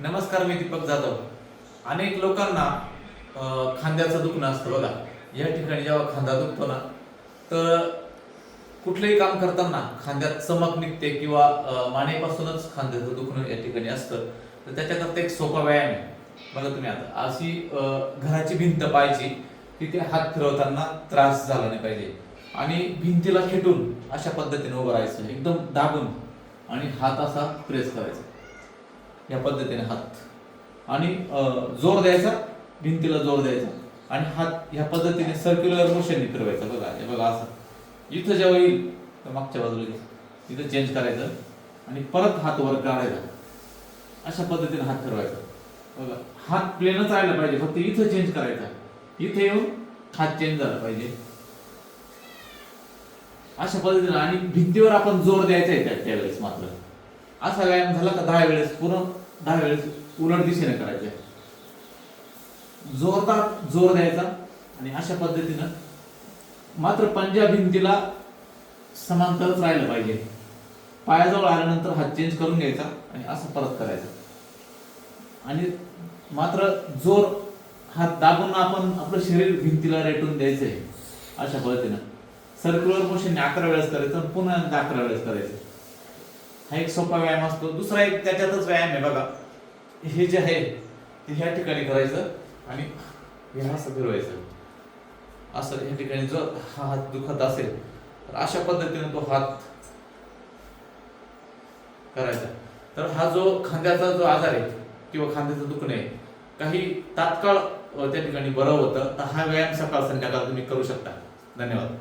नमस्कार मी दीपक जाधव. अनेक लोकांना खांद्याचं दुखणं असतं बघा. या ठिकाणी जेव्हा खांदा दुखतो ना तर कुठलंही काम करताना खांद्यात चमक निघते किंवा मानेपासूनच खांद्याचं दुखणं या ठिकाणी असतं. तर त्याच्याकरता एक सोपा व्यायाम आहे. बघा तुम्ही आता. अशी घराची भिंत पाहिजे तिथे हात फिरवताना त्रास झाला नाही पाहिजे. आणि भिंतीला खेटून अशा पद्धतीने उभं राहायचं. एकदम दाबून आणि हात असा प्रेस करायचा. या पद्धतीने हात. आणि जोर द्यायचा भिंतीला जोर द्यायचा. आणि हात ह्या पद्धतीने सर्क्युलर मोशन फिरवायचा. बघा हे बघा असं. इथं जेव्हा येईल तर मागच्या बाजूला इथं चेंज करायचं. आणि परत हात वर काढायचा. अशा पद्धतीने हात फिरवायचा. बघा हात प्लेनच राहिला पाहिजे. फक्त इथं चेंज करायचा. इथे येऊन हात चेंज झाला पाहिजे. अशा पद्धतीने आणि भिंतीवर आपण जोर द्यायचा आहे त्या- त्यावेळेस मात्र. असा व्यायाम झाला का दहा वेळेस? पूर्ण दहा वेळेस उलट दिशेने करायचे. जोरदार जोर द्यायचा आणि अशा पद्धतीनं मात्र पंजा भिंतीला समांतरच राहिलं पाहिजे. पायाजवळ आल्यानंतर हात चेंज करून घ्यायचा आणि असं परत करायचं. आणि मात्र जोर हात दाबून आपण आपलं शरीर भिंतीला रेटून द्यायचंय. अशा पद्धतीनं. सर्क्युलर मोशन अकरा वेळेस करायचं पुन्हा अकरा वेळेस करायचं. हा एक सोपा व्यायाम असतो. दुसरा एक त्याच्यातच व्यायाम आहे बघा. हे जे आहे ते ह्या ठिकाणी करायचं आणि हे असं फिरवायचं असं या ठिकाणी जर हा हात दुखत असेल तर अशा पद्धतीने तो हात करायचा. तर हा जो खांद्याचा जो आजार आहे किंवा खांद्याचं दुखणं आहे काही तात्काळ त्या ठिकाणी बरं होतं तर हा व्यायाम सकाळ संध्याकाळ तुम्ही करू शकता. धन्यवाद.